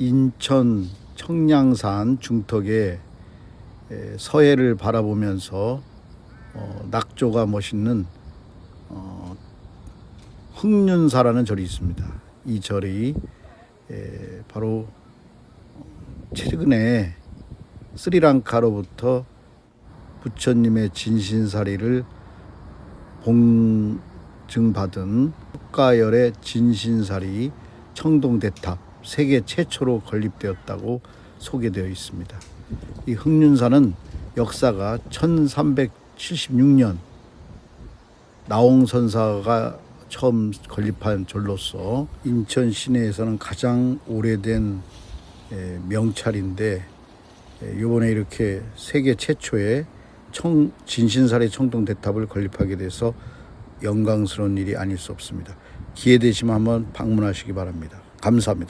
인천 청량산 중턱에 에, 서해를 바라보면서 어, 낙조가 멋있는 어, 흑륜사라는 절이 있습니다. 이 절이 에, 바로 최근에 스리랑카로부터 부처님의 진신사리를 봉증받은 국가열의 진신사리 청동대탑 세계 최초로 건립되었다고 소개되어 있습니다. 이 흑륜사는 역사가 1376년 나홍선사가 처음 건립한 절로서 인천 시내에서는 가장 오래된 에, 명찰인데 이번에 이렇게 세계 최초의 청 진신사리 청동 대탑을 건립하게 돼서 영광스러운 일이 아닐 수 없습니다. 기회 되시면 한번 방문하시기 바랍니다. 감사합니다.